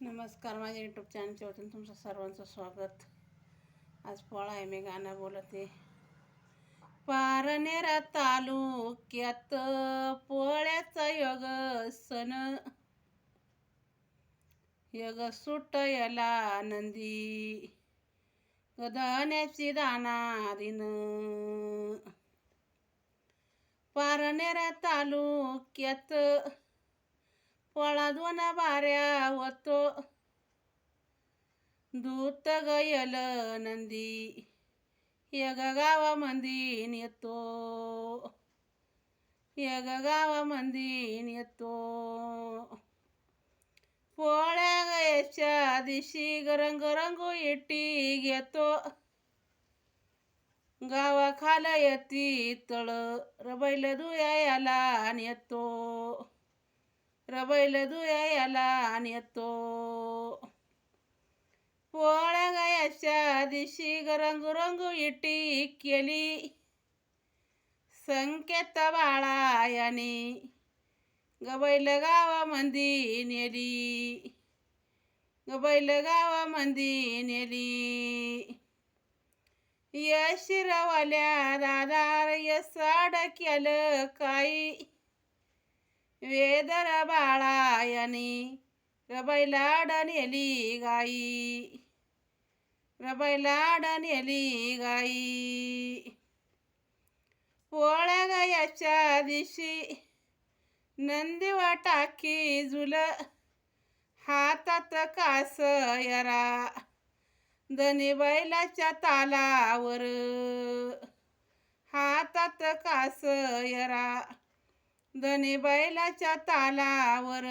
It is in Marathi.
नमस्कार माझ्या यूट्यूब चॅनलच्या वतीनं तुमचं सर्वांचं स्वागत. आज पोळा आहे मी गाणं बोलते. पारनेरा तालुक्यात पोळ्याचा योग सण योग सुटयला नंदी. गदण्याची दाना दिन पारनेरा तालुक्यात पोळा दोन बाऱ्या होतो. दूत गयल नंदी यग गावामंदी येतो यग गावामंदी येतो पोळ्या गयाच्या दिवशी गरंग रंगू येटी घेतो. गावाखाल येती तळ रबैल दुयाला येतो रबैल दुयाला येतो. पोळ्या गायाच्या दिवशी गरंग इटी केली. संकेत बाळा याने गबैल गावामंदी नेली. गबैल गावामंदी नेली. यशिरवाल्या दादार यसाड केलं काही. वेदर बाळा याने रबैलाड नेली गाई. रबैलाड नेली गाई. पोळ्या गायाच्या दिवशी नंदीवा टाकी झुल. हातात कास यरा. दनी बैलाच्या तालावर. हातात कास यरा. धने बैलाच्या तालावर.